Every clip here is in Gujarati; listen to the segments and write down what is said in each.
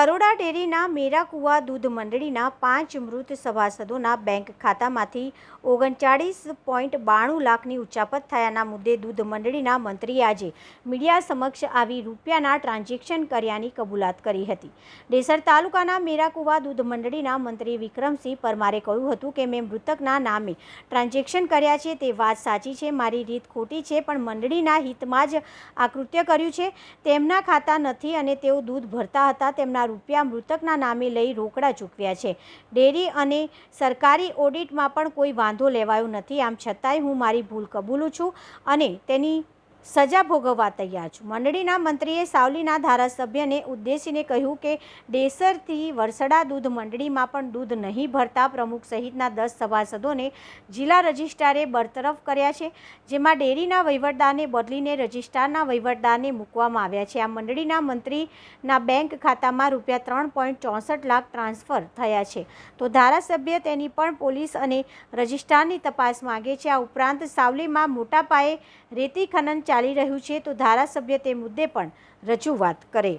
બરોડા ડેરીના મેરાકુવા દૂધ મંડળીના પાંચ મૃત સભાસદોના બેંક ખાતામાંથી ઓગણચાળીસ પોઈન્ટ બાણું લાખની ઉચાપત થયાના મુદ્દે દૂધ મંડળીના મંત્રીએ આજે મીડિયા સમક્ષ આવી રૂપિયાના ટ્રાન્ઝેક્શન કર્યાની કબૂલાત કરી હતી. ડેસર તાલુકાના મેરાકુવા દૂધ મંડળીના મંત્રી વિક્રમસિંહ પરમારે કહ્યું હતું કે, મેં મૃતકના નામે ટ્રાન્ઝેક્શન કર્યા છે, તે વાત સાચી છે, મારી રીત ખોટી છે, પણ મંડળીના હિતમાં જ આ કૃત્ય કર્યું છે. તેમના ખાતા નથી અને તેઓ દૂધ ભરતા હતા, તેમના રૂપિયા મૃતકના નામે લઈ રોકડા ચૂકવ્યા છે. ડેરી અને સરકારી ઓડિટમાં પણ કોઈ વાંધો લેવાયો નથી. આમ છતાંય હું મારી ભૂલ કબૂલું છું અને તેની સજા ભોગવવા તૈયાર છું. મંડળીના મંત્રીએ સાવલીના ધારાસભ્યને ઉદ્દેશીને કહ્યું કે ડેસરથી વરસડા દૂધ મંડળીમાં પણ દૂધ નહીં ભરતા પ્રમુખ સહિતના દસ સભાસદોને જિલ્લા રજિસ્ટ્રારે બરતરફ કર્યા છે, જેમાં ડેરીના વહીવટદારને બદલીને રજિસ્ટ્રારના વહીવટદારને મૂકવામાં આવ્યા છે. આ મંડળીના મંત્રીના બેંક ખાતામાં રૂપિયા ત્રણ પોઈન્ટ ચોસઠ લાખ ટ્રાન્સફર થયા છે. તો ધારાસભ્ય તેની પણ પોલીસ અને રજિસ્ટ્રારની તપાસ માંગે છે. આ ઉપરાંત સાવલીમાં મોટા પાયે રેતી ખનન ચાલી રહ્યું છે, તો ધારાસભ્ય તે મુદ્દે પણ રજૂઆત કરે.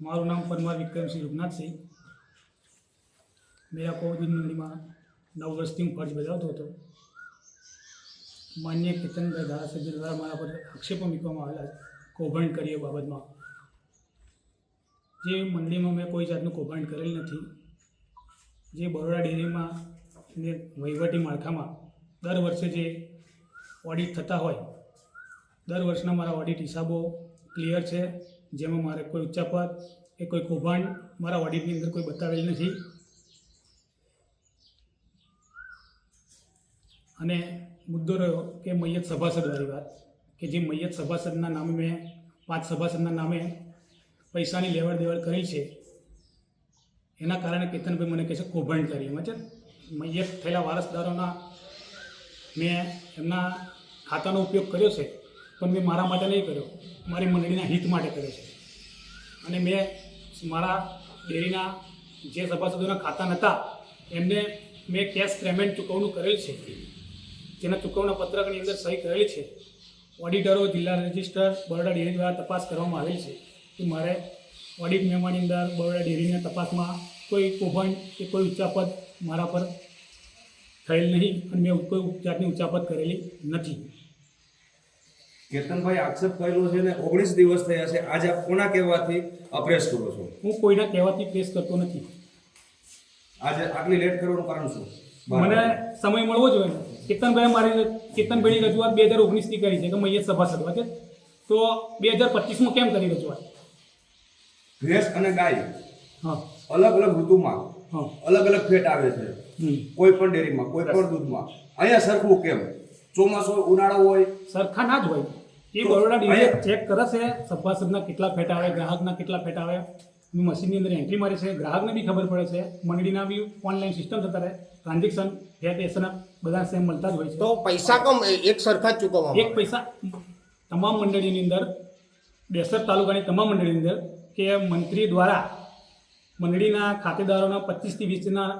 મારું નામ પરમાર વિક્રમસિંહ રૂપનાથસિંહ મેરા કોવિડ મંડળીમાં નવ વર્ષથી હું ફરજ બજાવતો હતો. માન્ય કેતનભાઈ ધારાસભ્ય દ્વારા મારા પર આક્ષેપો મૂકવામાં આવેલા કૌભાંડ કરી એ બાબતમાં. જે મંડળીમાં મેં કોઈ જાતનું કૌભાંડ કરેલ નથી. જે બરોડા ડેરીમાં ને વહીવટી માળખામાં દર વર્ષે જે ઓડિટ થતા હોય, દર વર્ષના મારા ઓડિટ હિસાબો ક્લિયર છે. જેમાં મારે કોઈ ઉચ્ચાપત કે કોઈ કૌભાંડ મારા ઓડિટની અંદર કોઈ બતાવેલ નથી. અને મુદ્દો રહ્યો કે મૈયત સભાસદવાળી વાત, કે જે મૈયત સભાસદના નામે મેં, પાંચ સભાસદના નામે પૈસાની લેવડ દેવડ કરી છે, એના કારણે કેતનભાઈ મને કહે છે કૌભાંડ કરી. એમાં છે મૈયત થયેલા વારસદારોના મેં એમના ખાતાનો ઉપયોગ કર્યો છે, પણ મેં મારા માટે નહીં કર્યો. મારી મંડળીના હિત માટે કર્યો છે. અને મેં મારા ડેરીના જે સભાસદોના ખાતા નહોતા એમને મેં કેશ પેમેન્ટ ચૂકવણું કરેલ છે. જેના ચૂકવણા પત્રકની અંદર સહી કરેલી છે. ઓડિટરો, જિલ્લા રજિસ્ટર બરોડા ડેરી દ્વારા તપાસ કરવામાં આવેલ છે કે મારે ઓડિટ મેમાની અંદર બરોડા ડેરીના તપાસમાં કોઈ કૌભાંડ કે કોઈ ઉચ્ચાપદ મારા પર થયેલ નહીં અને મેં કોઈ જાતની ઉચાપત કરેલી નથી. કેતનભાઈ આક્ષેપ કરેલો છે ને ઓગણીસ દિવસ થયા છે. આજે આપ કોના કહેવાથી અપ્રેસ કરો છો? હું કોઈના કહેવાથી પ્રેસ કરતો નથી. આજે આટલી લેટ કરવાનું કારણ શું? મને સમય મળવો જોઈએ. કેતનભાઈ મારી કેતનભાઈની રજૂઆત બે હજાર ઓગણીસની કરી છે કે મૈયત સભાસદ વખતે તો બે હજાર પચીસમાં કેમ કરી રજૂઆત? ભેંસ અને ગાય હા. અલગ અલગ ઋતુમાં અલગ અલગ ફેટ આવે છે. હમ. કોઈ પણ ડેરીમાં કોઈ પણ દૂધમાં. અહીંયા સરખું કેમ? ચોમાસું હોય ઉનાળો હોય. સરખા ના જ હોય. એ બરોડા ડીલર ચેક કરે છે સભાસદના કેટલા ફેટ આવે ગ્રાહકના કેટલા ફેટ આવે. મશીનની અંદર એન્ટ્રી મારે છે. ગ્રાહકને બી ખબર પડે છે. મંડળીના બી ઓનલાઈન સિસ્ટમ થતા રહે. ટ્રાન્ઝેક્શન ફેટ એસન બધા સેમ મળતા જ હોય છે. તો પૈસા કમ એક સરખા જ ચૂકવવામાં એક પૈસા તમામ મંડળીની અંદર દેસર તાલુકાની તમામ મંડળીની અંદર કે મંત્રી દ્વારા મંડળીના ખાતેદારોના પચીસથી વીસના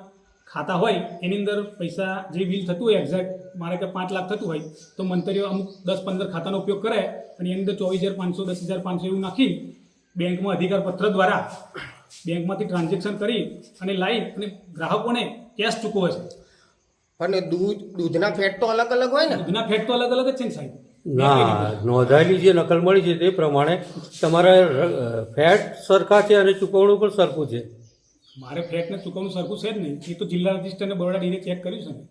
ખાતા હોય એની અંદર પૈસા જે બિલ થતું હોય એક્ઝેક્ટ મારે કે પાંચ લાખ થતું હોય તો મંત્રીઓ અમુક દસ પંદર ખાતાનો ઉપયોગ કરે અને એની અંદર ચોવીસ હજાર પાંચસો દસ હજાર પાંચસો એવું નાખી બેંકમાં અધિકાર પત્ર દ્વારા બેંકમાંથી ટ્રાન્ઝેક્શન કરી અને લાવી અને ગ્રાહકોને કેશ ચૂકવે છે. પણ દૂધ દૂધના ફેટ તો અલગ અલગ હોય ને? દૂધના ફેટ તો અલગ અલગ જ છે ને સાહેબ. ના નોંધાયેલી જે નકલ મળી છે તે પ્રમાણે તમારા ફેટ સરખા છે અને ચૂકવણું પણ સરખું છે. મારે ફ્લેટને ચૂકવણું સરખું છે જ નહીં. એ તો જિલ્લા રજિસ્ટરને બરોડા ડીને ચેક કર્યું છે ને.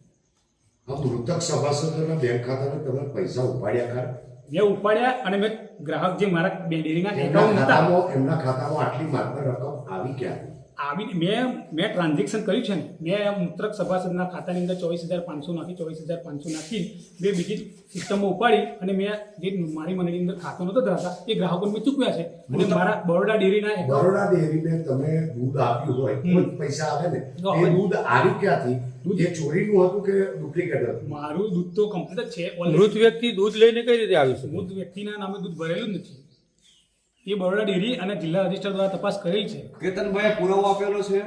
આ મૃતક સભાસદોના બેંક ખાતાને તમે પૈસા ઉપાડ્યા ખરા? મેં ઉપાડ્યા અને મેં ગ્રાહક જે મારા બે ડેરીના એકાઉન્ટ હતા. એમના ખાતામાં આટલી માત્ર રકમ આવી ક્યાં? આવી મેં મેં ટ્રાન્ઝેક્શન કર્યું છે ને મેં મૂત્રક સભાસદના ખાતાની અંદર ચોવીસ હજાર પાંચસો નાખી ચોવીસ હજાર પાંચસો નાખી મેં બીજી સિસ્ટમમાં ઉપાડી અને મેં જે મારી મંડળીની અંદર ખાતો નહોતો ધરાતા એ ગ્રાહકોને મેં ચૂકવ્યા છે. અને મારા બરોડા ડેરીના બરોડા ડેરીને તમે દૂધ આપ્યું હોય કોઈ પૈસા આવે ને એ દૂધ આવી ક્યાંથી? દૂધ એ ચોરીનું હતું કે ડુપ્લિકેટ હતું? મારું દૂધ તો કમ્પ્લીટ જ છે. મૃત વ્યક્તિ દૂધ લઈને કઈ રીતે આવ્યું છે મૃત વ્યક્તિના નામે દૂધ ભરેલું જ નથી. એ બરોડા ડેરી અને જિલ્લા રજિસ્ટર દ્વારા તપાસ કરેલ છે. કેતનભાઈએ પુરાવો આપેલો છે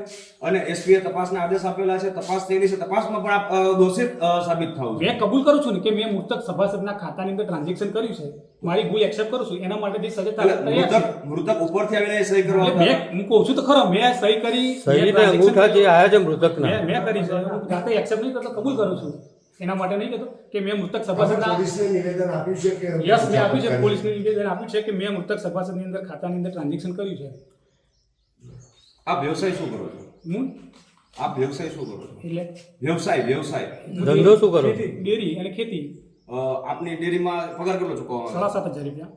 અને એસપીએ તપાસના આદેશ આપેલા છે. તપાસ થયેલી છે. તપાસમાં પણ આપ દોષિત સાબિત થાવ મેં કબૂલ કરું છું ને કે મેં મૃતક સભાસદના ખાતાની અંદર ટ્રાન્ઝેક્શન કર્યું છે. મારી ભૂલ એક્સેપ્ટ કરું છું. એના માટે જે સજા તૈયાર છે મૃતક મૃતક ઉપરથી આવીને એ સહી કરવા મેં હું કહું છું તો ખરો મેં સહી કરી સહી ને અંગૂઠા જે આયા છે મૃતકના. મેં મેં કરી છે. હું જાતે એક્સેપ્ટ નહીં કરતો કબૂલ કરું છું. એના માટે નહીં કહેતો કે મેં મૃતક સભાસદના પોલીસને નિવેદન આપ્યું છે કે યસ મેં આપ્યું છે પોલીસને નિવેદન આપ્યું છે કે મેં મૃતક સભાસદની અંદર ખાતાની અંદર ટ્રાન્ઝેક્શન કર્યું છે. આ વ્યવસાય શું કરો છો? હું? આપ વ્યવસાય શું કરો છો? એટલે? વ્યવસાય વ્યવસાય. ધંધો શું કરો છો? ડેરી અને ખેતી. આપની ડેરીમાં પગાર કેટલો ચૂકવવાનો સાડા સાત હજાર રૂપિયા.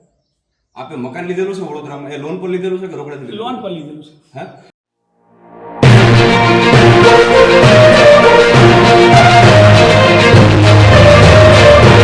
આપે મકાન લીધેલું છે વડોદરામાં? એ લોન પર લીધેલું છે કે રોકડે લોન પર લીધેલું છે. હે?